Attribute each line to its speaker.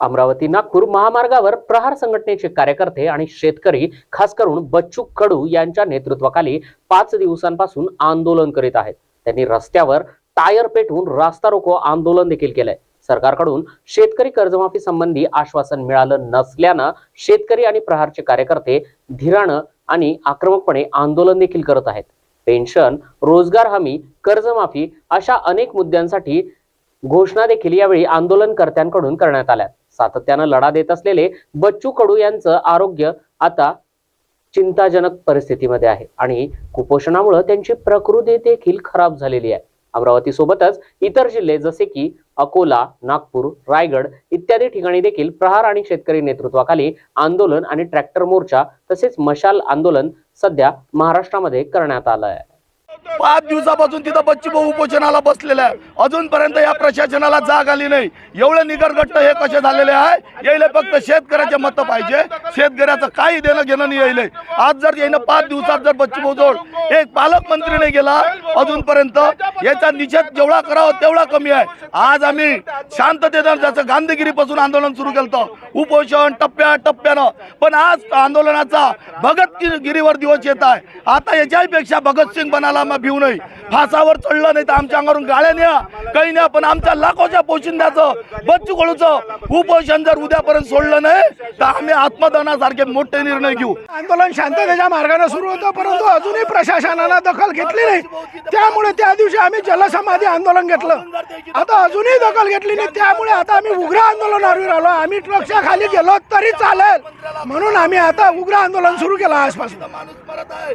Speaker 1: अमरावती नागपूर महामार्गावर प्रहार संघटनेचे कार्यकर्ते आणि शेतकरी खास करून बच्चू कडू यांच्या नेतृत्वाखाली पाच दिवसांपासून आंदोलन करीत आहेत. त्यांनी रस्त्यावर टायर पेटवून रास्ता रोको आंदोलन देखील केलंय. सरकारकडून शेतकरी कर्जमाफी संबंधी आश्वासन मिळालं नसल्यानं शेतकरी आणि प्रहारचे कार्यकर्ते धीरानं आणि आक्रमकपणे आंदोलन देखील करत आहेत. पेन्शन रोजगार हमी कर्जमाफी अशा अनेक मुद्द्यांसाठी घोषणा देखील यावेळी आंदोलनकर्त्यांकडून करण्यात आल्या. सातत्यानं लढा देत असलेले बच्चू कडू यांचं आरोग्य आता चिंताजनक परिस्थितीमध्ये आहे. आणि कुपोषणामुळे त्यांची प्रकृती देखील खराब झालेली आहे. अमरावती सोबतच इतर जिल्हे जसे की अकोला नागपूर रायगड इत्यादी ठिकाणी देखील प्रहार आणि शेतकरी नेतृत्वाखाली आंदोलन आणि ट्रॅक्टर मोर्चा तसेच मशाल आंदोलन सध्या महाराष्ट्रामध्ये करण्यात आलं आहे
Speaker 2: पाच दिवसापासून तिथं बच्ची भाऊ उपोषणाला बसलेला आहे अजूनपर्यंत या प्रशासनाला जाग आली नाही. एवढं निगरगट्ट हे कसे झालेले आहे? यायला फक्त शेतकऱ्याचे मत पाहिजे. शेतकऱ्याचं काही देणं घेणं नाही यायलंय आज जर यायनं पाच दिवसात जर बच्ची भाऊ जवळ एक पालकमंत्री नाही गेला अजूनपर्यंत याचा निषेध जेवढा करावा तेवढा कमी आहे. आज आम्ही शांततेनं जसं गांधीगिरीपासून आंदोलन सुरू केलं उपोषण टप्प्या टप्प्यानं. पण आज आंदोलनाचा भगतगिरीवर दिवस येत आहे. आता याच्यापेक्षा भगतसिंग बनाला मग भिऊ नाही फासावर चढलं नाही तर आमच्या अंगावरून गाड्या न्या. काही न्या पण आमच्या लाखोच्या पोशिंद्याचं बच्चू कडूचं उपोषण जर उद्यापर्यंत सोडलं नाही तर आम्ही आत्मदानासारखे मोठे निर्णय घेऊ.
Speaker 3: आंदोलन शांततेच्या मार्गाने सुरू होतं परंतु अजूनही प्रशासनानं दखल घेतली नाही. त्यामुळे त्या दिवशी आम्ही जलसमाधी आंदोलन घेतलं. आता अजूनही दखल घेतली नाही. त्यामुळे आता आम्ही उग्र आंदोलनावर आलो आम्ही ट्रकच्या खाली गेलो तरी चालेल. म्हणून आम्ही आता उग्र आंदोलन सुरू केलं आजपासून.
Speaker 2: माणूस आहे